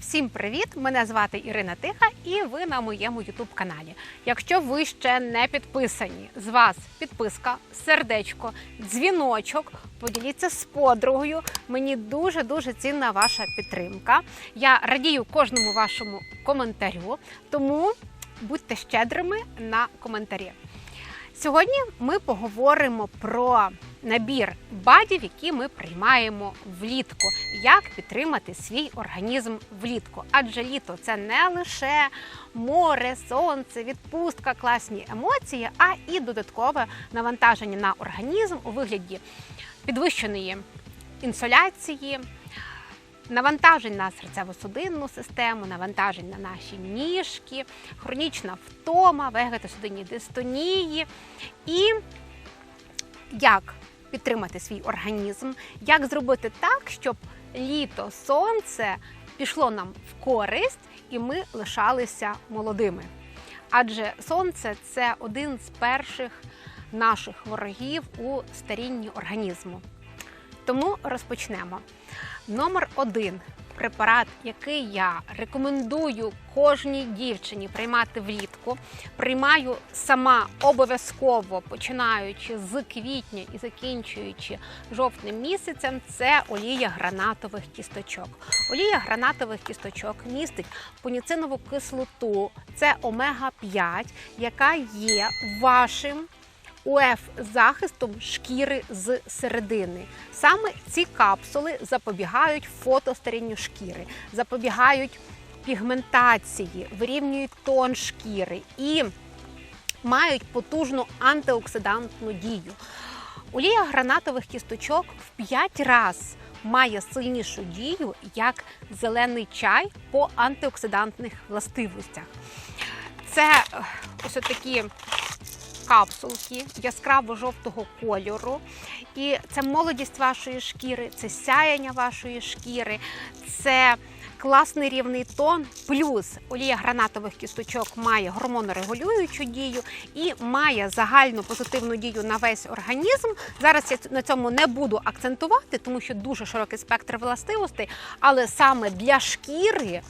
Всім привіт! Мене звати Ірина Тиха, і ви на моєму youtube каналі. Якщо ви ще не підписані, з вас підписка, сердечко, дзвіночок. Поділіться з подругою. Мені дуже дуже цінна ваша підтримка. Я радію кожному вашому коментарю, тому будьте щедрими на коментарі. Сьогодні ми поговоримо про набір бадів, які ми приймаємо влітку. Як підтримати свій організм влітку? Адже літо це не лише море, сонце, відпустка, класні емоції, а і додаткове навантаження на організм у вигляді підвищеної інсоляції. Навантажень на серцево-судинну систему, навантажень на наші ніжки, хронічна втома, вегетосудинні дистонії і як підтримати свій організм, як зробити так, щоб літо сонце пішло нам в користь і ми лишалися молодими. Адже сонце це один з перших наших ворогів у старінні організму. Тому розпочнемо. Номер один препарат, який я рекомендую кожній дівчині приймати влітку. Приймаю сама обов'язково починаючи з квітня і закінчуючи жовтним місяцем. Це олія гранатових кісточок. Олія гранатових кісточок містить поніцинову кислоту, це омега 5 яка є вашим. УФ захистом шкіри з середини. Саме ці капсули запобігають фотостарінню шкіри, запобігають пігментації, вирівнюють тон шкіри і мають потужну антиоксидантну дію. Олія гранатових кісточок в 5 разів має сильнішу дію як зелений чай по антиоксидантних властивостях. Це е, ось такі капсулки яскраво-жовтого кольору. І це молодість вашої шкіри, це сяяння вашої шкіри, це класний рівний тон. Плюс олія гранатових кісточок має гормонорегулюючу дію і має загальну позитивну дію на весь організм. Зараз я на цьому не буду акцентувати, тому що дуже широкий спектр властивостей, але саме для шкіри.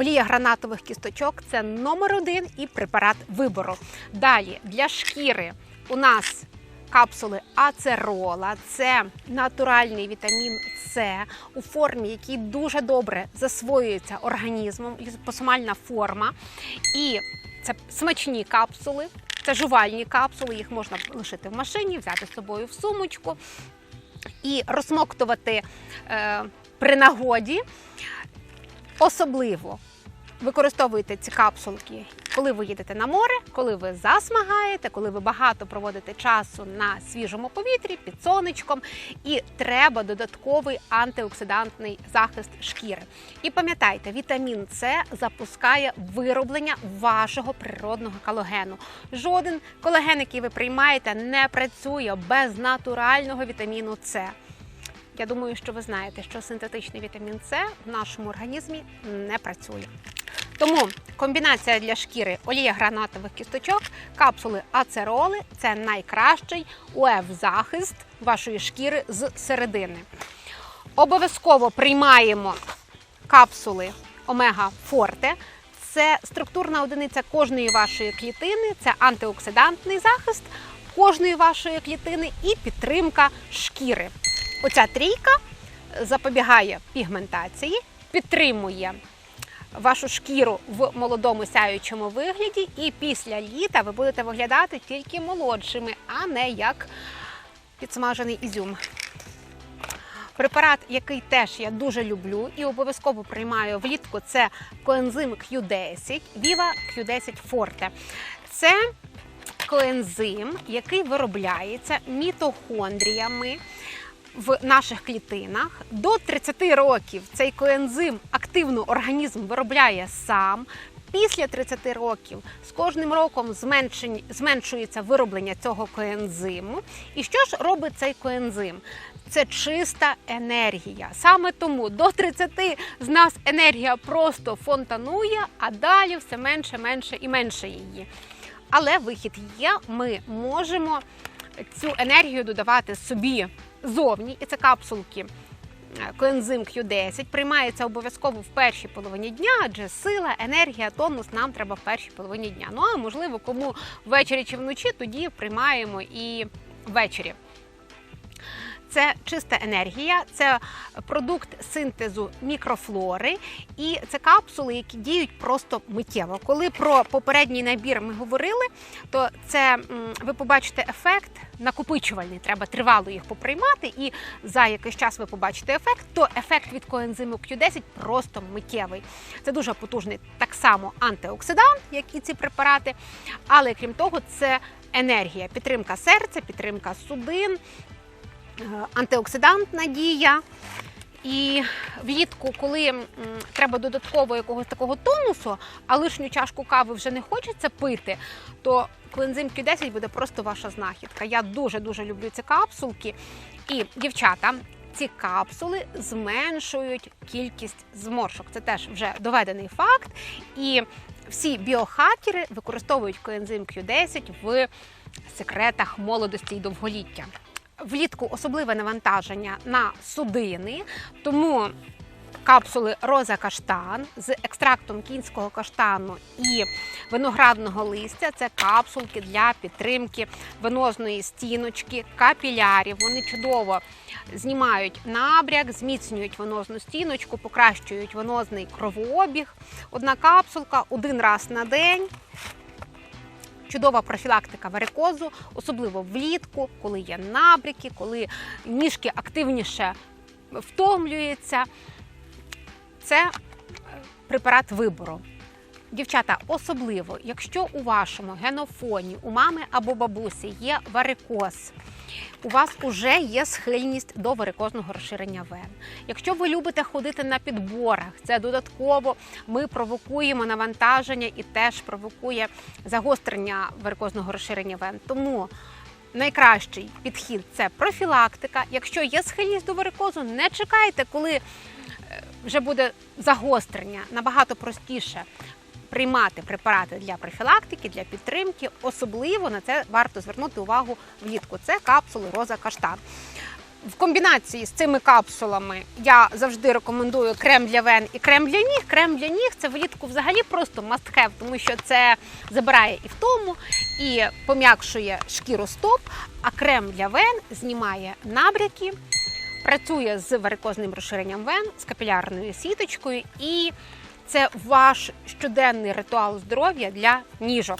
Олія гранатових кісточок це номер один і препарат вибору. Далі для шкіри у нас капсули ацерола, це натуральний вітамін С у формі, який дуже добре засвоюється організмом, лізопосомальна форма. І це смачні капсули, це жувальні капсули, їх можна лишити в машині, взяти з собою в сумочку і розсмоктувати е, при нагоді. Особливо використовуйте ці капсулки, коли ви їдете на море, коли ви засмагаєте, коли ви багато проводите часу на свіжому повітрі під сонечком, і треба додатковий антиоксидантний захист шкіри. І пам'ятайте, вітамін С запускає вироблення вашого природного колагену. Жоден колаген, який ви приймаєте, не працює без натурального вітаміну С. Я думаю, що ви знаєте, що синтетичний вітамін С в нашому організмі не працює. Тому комбінація для шкіри олія гранатових кісточок, капсули ацероли це найкращий УФ-захист вашої шкіри з середини. Обов'язково приймаємо капсули Омега Форте. Це структурна одиниця кожної вашої клітини, це антиоксидантний захист кожної вашої клітини і підтримка шкіри. Оця трійка запобігає пігментації, підтримує вашу шкіру в молодому сяючому вигляді, і після літа ви будете виглядати тільки молодшими, а не як підсмажений ізюм. Препарат, який теж я дуже люблю і обов'язково приймаю влітку, це коензим Q10, Viva Q10 Forte. Це коензим, який виробляється мітохондріями в наших клітинах. До 30 років цей коензим активно організм виробляє сам. Після 30 років з кожним роком зменшується вироблення цього коензиму. І що ж робить цей коензим? Це чиста енергія. Саме тому до 30 з нас енергія просто фонтанує, а далі все менше, менше і менше її. Але вихід є. Ми можемо цю енергію додавати собі зовні, і це капсулки е, коензим Q10 приймається обов'язково в першій половині дня, адже сила, енергія, тонус нам треба в першій половині дня. Ну а можливо, кому ввечері чи вночі, тоді приймаємо і ввечері. Це чиста енергія, це продукт синтезу мікрофлори, і це капсули, які діють просто миттєво. Коли про попередній набір ми говорили, то це ви побачите ефект накопичувальний. Треба тривало їх поприймати, і за якийсь час ви побачите ефект. То ефект від коензиму Q10 просто миттєвий. Це дуже потужний так само антиоксидант, як і ці препарати. Але крім того, це енергія, підтримка серця, підтримка судин антиоксидантна дія. І влітку, коли треба додатково якогось такого тонусу, а лишню чашку кави вже не хочеться пити, то коензим Q10 буде просто ваша знахідка. Я дуже дуже люблю ці капсулки. І дівчата, ці капсули зменшують кількість зморшок. Це теж вже доведений факт. І всі біохакери використовують коензим Q10 в секретах молодості і довголіття. Влітку особливе навантаження на судини, тому капсули роза каштан з екстрактом кінського каштану і виноградного листя це капсулки для підтримки венозної стіночки, капілярів. Вони чудово знімають набряк, зміцнюють венозну стіночку, покращують венозний кровообіг. Одна капсулка один раз на день. Чудова профілактика варикозу, особливо влітку, коли є набріки, коли ніжки активніше втомлюються. Це е, препарат вибору. Дівчата, особливо, якщо у вашому генофоні, у мами або бабусі є варикоз, у вас вже є схильність до варикозного розширення вен. Якщо ви любите ходити на підборах, це додатково ми провокуємо навантаження і теж провокує загострення варикозного розширення вен. Тому найкращий підхід це профілактика. Якщо є схильність до варикозу, не чекайте, коли е, вже буде загострення набагато простіше приймати препарати для профілактики, для підтримки. Особливо на це варто звернути увагу влітку. Це капсули роза каштан. В комбінації з цими капсулами я завжди рекомендую крем для вен і крем для ніг. Крем для ніг це влітку взагалі просто have, тому що це забирає і втому, і пом'якшує шкіру стоп. А крем для вен знімає набряки, працює з варикозним розширенням вен, з капілярною сіточкою, і це ваш щоденний ритуал здоров'я для ніжок.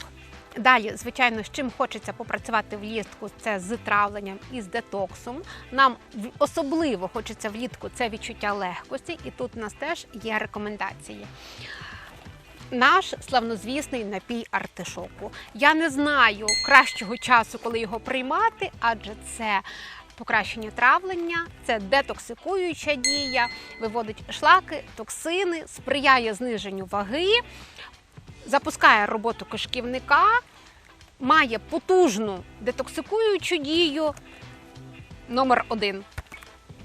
Далі, звичайно, з чим хочеться попрацювати влітку, це з травленням і з детоксом. Нам особливо хочеться влітку це відчуття легкості, і тут у нас теж є рекомендації. Наш славнозвісний напій артишоку. Я не знаю кращого часу, коли його приймати, адже це покращення травлення, це детоксикуюча дія, виводить шлаки, токсини, сприяє зниженню ваги, запускає роботу кишківника, має потужну детоксикуючу дію. Номер один.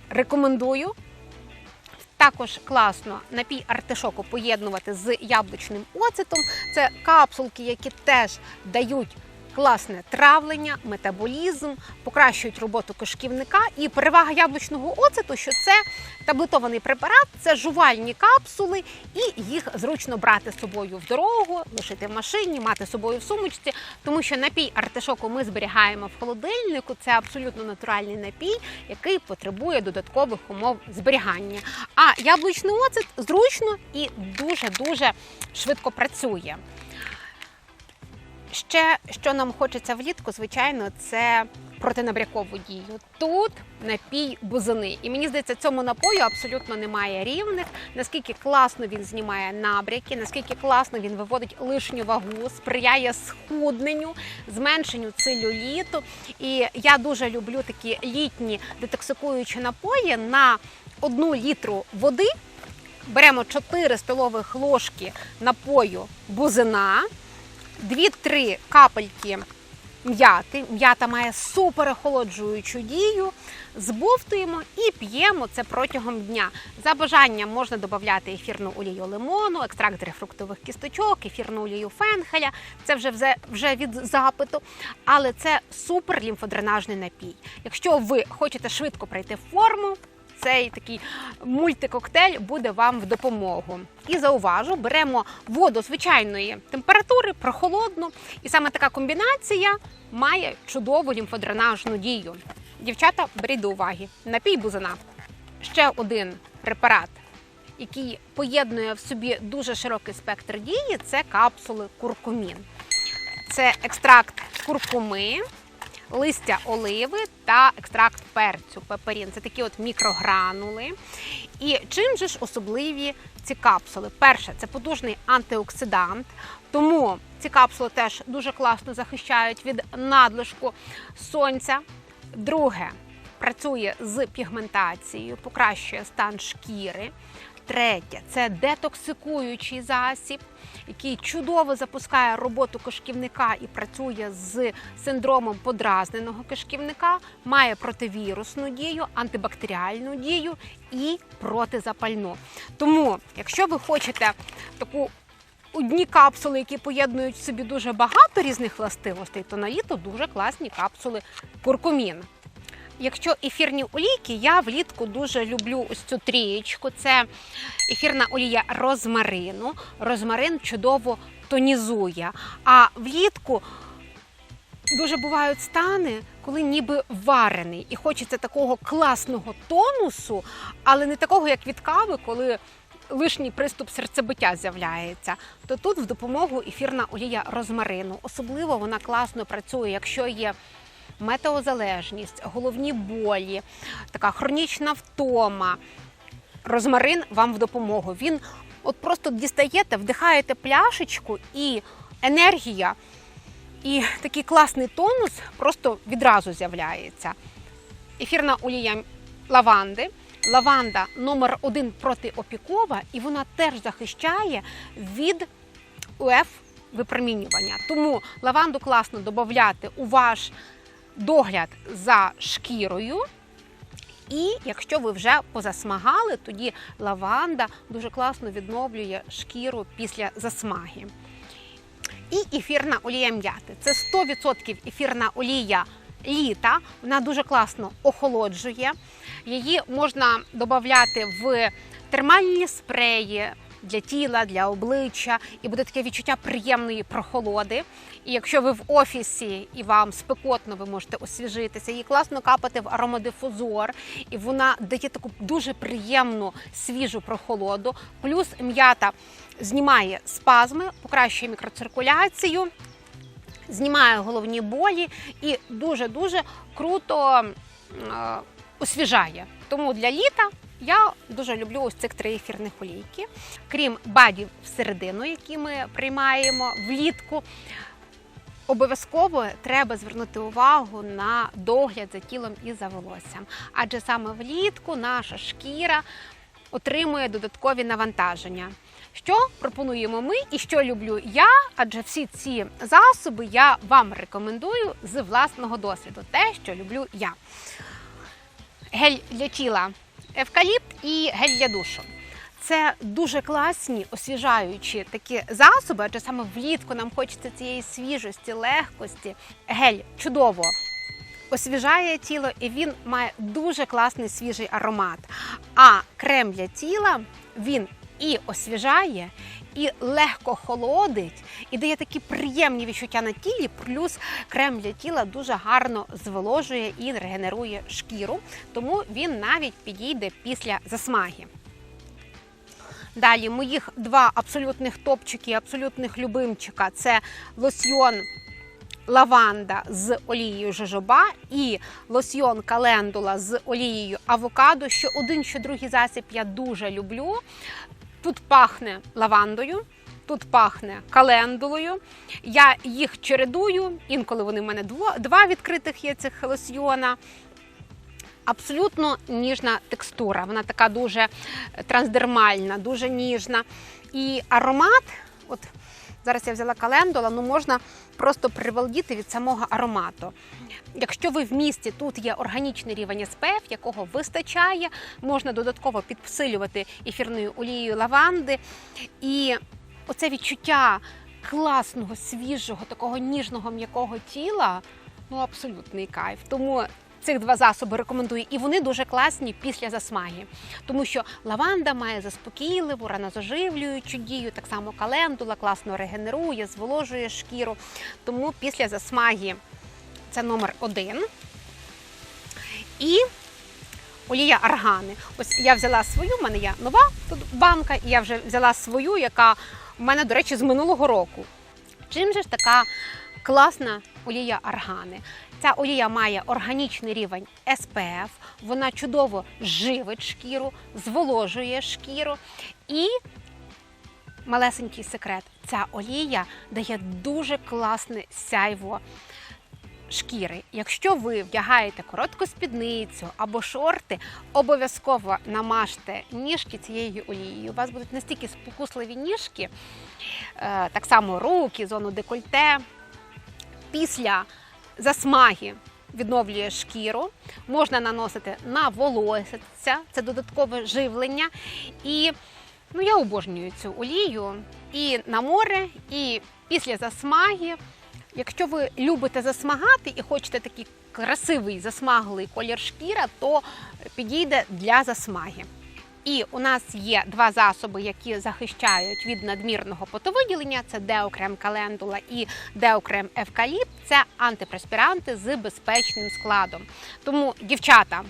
Рекомендую. Також класно напій артишоку поєднувати з яблучним оцетом. Це капсулки, які теж дають класне травлення, метаболізм, покращують роботу кишківника. І перевага яблучного оцету, що це таблетований препарат, це жувальні капсули, і їх зручно брати з собою в дорогу, лишити в машині, мати з собою в сумочці, тому що напій артишоку ми зберігаємо в холодильнику. Це абсолютно натуральний напій, який потребує додаткових умов зберігання. А яблучний оцет зручно і дуже дуже швидко працює. Ще що нам хочеться влітку, звичайно, це протинабрякову дію. Тут напій бузини. І мені здається, цьому напою абсолютно немає рівних. Наскільки класно він знімає набряки, наскільки класно він виводить лишню вагу, сприяє схудненню, зменшенню целюліту. І я дуже люблю такі літні детоксикуючі напої на одну літру води. Беремо 4 столових ложки напою бузина. 2-3 капельки м'яти. М'ята має супер охолоджуючу дію. Збовтуємо і п'ємо це протягом дня. За бажанням можна додати ефірну олію лимону, екстракт фруктових кісточок, ефірну олію фенхеля. Це вже, вже від запиту. Але це супер лімфодренажний напій. Якщо ви хочете швидко прийти в форму, цей такий мультикоктейль буде вам в допомогу. І зауважу, беремо воду звичайної температури, прохолодну, і саме така комбінація має чудову лімфодренажну дію. Дівчата, беріть до уваги. Напій бузина. Ще один препарат, який поєднує в собі дуже широкий спектр дії, це капсули куркумін. Це екстракт куркуми, листя оливи та екстракт перцю, пеперін. Це такі от мікрогранули. І чим же ж особливі ці капсули? Перше, це потужний антиоксидант, тому ці капсули теж дуже класно захищають від надлишку сонця. Друге, працює з пігментацією, покращує стан шкіри. Третє це детоксикуючий засіб, який чудово запускає роботу кишківника і працює з синдромом подразненого кишківника, має противірусну дію, антибактеріальну дію і протизапальну. Тому, якщо ви хочете таку одні капсули, які поєднують в собі дуже багато різних властивостей, то на літо дуже класні капсули куркумін. Якщо ефірні олійки, я влітку дуже люблю ось цю трієчку. Це ефірна олія розмарину. Розмарин чудово тонізує. А влітку дуже бувають стани, коли ніби варений, і хочеться такого класного тонусу, але не такого, як від кави, коли лишній приступ серцебиття з'являється. То тут в допомогу ефірна олія розмарину. Особливо вона класно працює, якщо є метеозалежність, головні болі, така хронічна втома. Розмарин вам в допомогу. Він от просто дістаєте, вдихаєте пляшечку, і енергія, і такий класний тонус просто відразу з'являється. Ефірна олія лаванди. Лаванда номер один протиопікова, і вона теж захищає від УФ випромінювання. Тому лаванду класно додати у ваш догляд за шкірою. І якщо ви вже позасмагали, тоді лаванда дуже класно відновлює шкіру після засмаги. І ефірна олія м'яти. Це 100% ефірна олія літа. Вона дуже класно охолоджує. Її можна додати в термальні спреї для тіла, для обличчя, і буде таке відчуття приємної прохолоди. І якщо ви в офісі і вам спекотно, ви можете освіжитися. Її класно капати в аромадифузор, і вона дає таку дуже приємну свіжу прохолоду. Плюс м'ята знімає спазми, покращує мікроциркуляцію. Знімає головні болі і дуже дуже круто е, освіжає. Тому для літа я дуже люблю ось цих три ефірних олійки. Крім бадів всередину, які ми приймаємо влітку. Обов'язково треба звернути увагу на догляд за тілом і за волоссям, адже саме влітку наша шкіра отримує додаткові навантаження. Що пропонуємо ми і що люблю я, адже всі ці засоби я вам рекомендую з власного досвіду, те, що люблю я. Гель для тіла евкаліпт і гель для душу. Це дуже класні, освіжаючі такі засоби, адже саме влітку нам хочеться цієї свіжості, легкості. Гель чудово освіжає тіло, і він має дуже класний свіжий аромат. А крем для тіла він і освіжає, і легко холодить, і дає такі приємні відчуття на тілі. Плюс крем для тіла дуже гарно зволожує і регенерує шкіру, тому він навіть підійде після засмаги. Далі моїх два абсолютних топчики, абсолютних любимчика це лосьйон лаванда з олією жожоба і лосьйон календула з олією авокадо. Що один, що другий засіб я дуже люблю. Тут пахне лавандою, тут пахне календулою. Я їх чередую, інколи вони в мене два відкритих є цих лосьйона. Абсолютно ніжна текстура. Вона така дуже трансдермальна, дуже ніжна. І аромат, от зараз я взяла календула, ну можна просто привалдіти від самого аромату. Якщо ви в місті тут є органічний рівень СПФ, якого вистачає, можна додатково підсилювати ефірною олією лаванди. І оце відчуття класного, свіжого, такого ніжного м'якого тіла ну абсолютний кайф. Тому цих два засоби рекомендую, і вони дуже класні після засмаги, тому що лаванда має заспокійливу, ранозаживлюючу дію, так само календула класно регенерує, зволожує шкіру. Тому після засмаги це номер один. І олія аргани. Ось я взяла свою, в мене є нова тут банка, і я вже взяла свою, яка в мене, до речі, з минулого року. Чим же ж така класна олія аргани? Ця олія має органічний рівень SPF, вона чудово живить шкіру, зволожує шкіру і малесенький секрет. Ця олія дає дуже класне сяйво шкіри. Якщо ви вдягаєте коротку спідницю або шорти, обов'язково намажте ніжки цією олією. У вас будуть настільки спокусливі ніжки, е, так само руки, зону декольте. Після засмаги відновлює шкіру, можна наносити на волосся, це додаткове живлення. І ну, я обожнюю цю олію і на море, і після засмаги. Якщо ви любите засмагати і хочете такий красивий засмаглий колір шкіра, то підійде для засмаги. І у нас є два засоби, які захищають від надмірного потовиділення: це деокрем календула і деокрем евкаліпт. Це антипреспіранти з безпечним складом. Тому, дівчата,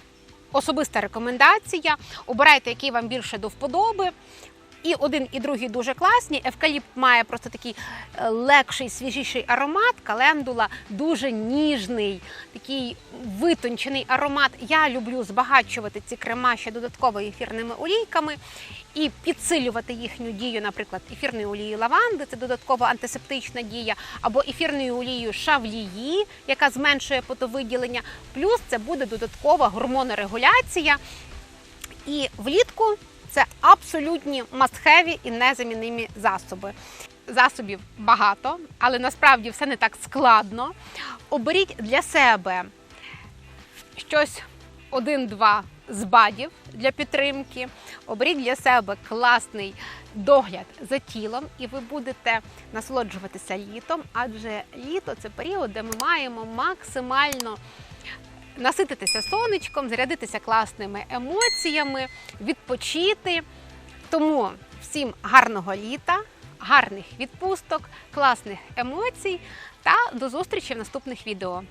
особиста рекомендація. Обирайте, який вам більше до вподоби. І один, і другий дуже класні. Евкаліпт має просто такий е, легший, свіжіший аромат. Календула дуже ніжний, такий витончений аромат. Я люблю збагачувати ці крема ще додатково ефірними олійками і підсилювати їхню дію, наприклад, ефірною олією лаванди, це додаткова антисептична дія, або ефірною олією шавлії, яка зменшує потовиділення. Плюс це буде додаткова гормонорегуляція. І влітку це абсолютні мастхеві і незамінимі засоби. Засобів багато, але насправді все не так складно. Оберіть для себе щось один-два з бадів для підтримки. Оберіть для себе класний догляд за тілом, і ви будете насолоджуватися літом, адже літо це період, де ми маємо максимально насититися сонечком, зарядитися класними емоціями, відпочити. Тому всім гарного літа, гарних відпусток, класних емоцій та до зустрічі в наступних відео.